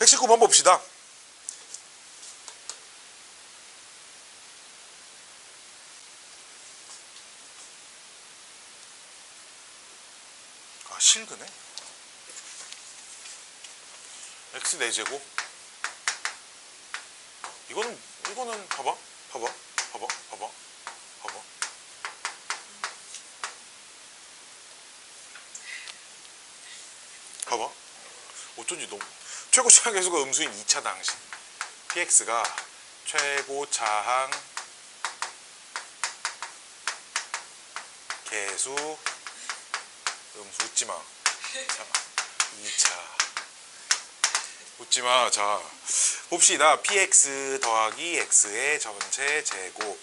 119번 봅시다. 아, 실그네. x 4제곱. 이거는, 이거는, 봐봐. 봐봐. 봐봐. 봐봐. 봐봐. 봐봐. 어쩐지 너무 최고 차항 계수가 음수인 2차 당식 px가 최고 차항 계수 음수 웃지마. 자 2차. 웃지마. 자 봅시다. Px 더하기 x의 전체 제곱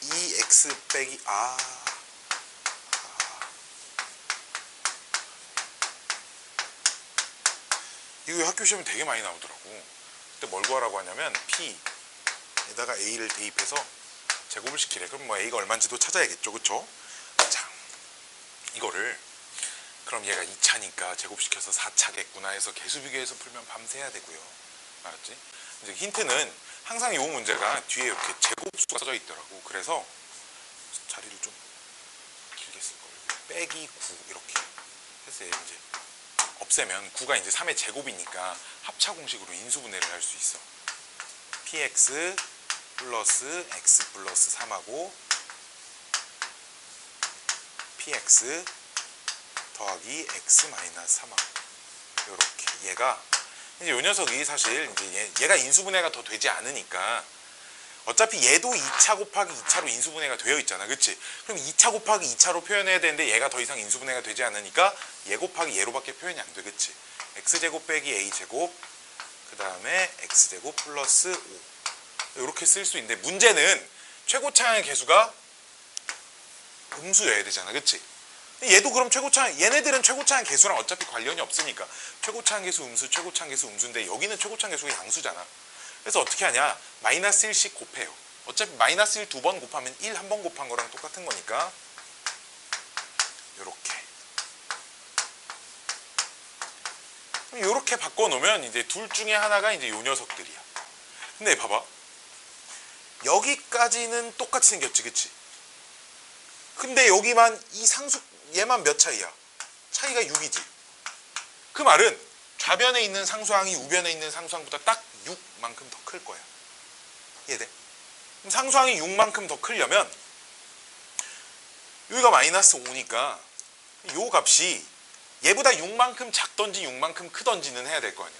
2x 빼기 아 이거 학교 시험에 되게 많이 나오더라고. 그때 뭘 구하라고 하냐면 P에다가 A를 대입해서 제곱을 시키래. 그럼 뭐 A가 얼마인지도 찾아야겠죠. 그쵸? 자, 이거를 그럼 얘가 2차니까 제곱시켜서 4차겠구나 해서 개수 비교해서 풀면 밤새야 되고요. 알았지? 이제 힌트는 항상 이 문제가 뒤에 이렇게 제곱수가 써져 있더라고. 그래서 자리를 좀 길게 쓸 거예요. 빼기 9 이렇게 해서 얘 이제 없애면 9가 이제 3의 제곱이니까 합차 공식으로 인수분해를 할 수 있어. px 플러스 x 플러스 3하고 px 더하기 x 마이너스 3하고 이렇게 얘가 이제 요 녀석이 사실 이제 얘, 얘가 인수분해가 더 되지 않으니까 어차피 얘도 2차 곱하기 2차로 인수분해가 되어 있잖아. 그치? 그럼 2차 곱하기 2차로 표현해야 되는데 얘가 더 이상 인수분해가 되지 않으니까 얘 곱하기 얘로밖에 표현이 안 돼. 그치? x제곱 빼기 a제곱 그 다음에 x제곱 플러스 5 이렇게 쓸 수 있는데 문제는 최고차항의 개수가 음수여야 되잖아. 그치? 얘도 그럼 최고차항 얘네들은 최고차항 개수랑 어차피 관련이 없으니까 최고차항 개수 음수 최고차항 개수 음수인데 여기는 최고차항 개수가 양수잖아. 그래서 어떻게 하냐? 마이너스 1씩 곱해요. 어차피 마이너스 1 두 번 곱하면 1 한 번 곱한 거랑 똑같은 거니까 요렇게 요렇게 바꿔놓으면 이제 둘 중에 하나가 이제 요 녀석들이야. 근데 봐봐. 여기까지는 똑같이 생겼지, 그치? 근데 여기만 이 상수 얘만 몇 차이야? 차이가 6이지. 그 말은 좌변에 있는 상수항이 우변에 있는 상수항보다 딱 6만큼 더 클 거야. 이해돼? 그럼 상수항이 6만큼 더 크려면 여기가 마이너스 5니까 요 값이 얘보다 6만큼 작던지 6만큼 크던지는 해야 될 거 아니야.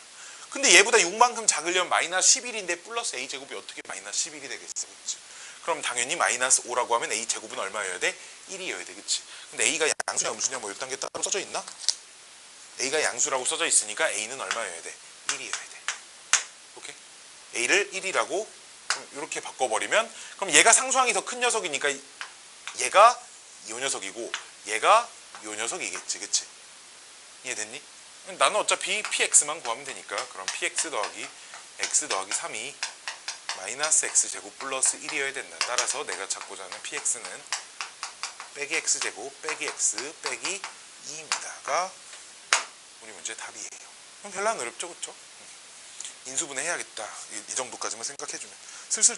근데 얘보다 6만큼 작으려면 마이너스 11인데 플러스 a제곱이 어떻게 마이너스 11이 되겠어. 그치? 그럼 당연히 마이너스 5라고 하면 a제곱은 얼마여야 돼? 1이어야 돼. 그치? 근데 a가 양수냐 음수냐 뭐 이딴 게 따로 써져 있나? a가 양수라고 써져 있으니까 a는 얼마여야 돼? 1이어야 돼. A를 1이라고 이렇게 바꿔버리면 그럼 얘가 상수항이 더 큰 녀석이니까 얘가 이 녀석이고 얘가 이 녀석이겠지. 그치? 이해됐니? 나는 어차피 px만 구하면 되니까 그럼 px 더하기 x 더하기 3이 마이너스 x 제곱 플러스 1이어야 된다. 따라서 내가 찾고자 하는 px는 빼기 x 제곱 빼기 x 빼기 2입니다가 우리 문제 답이에요. 그럼 별로 안 어렵죠, 그렇죠? 인수분해 해야겠다. 이, 이 정도까지만 생각해주면 슬슬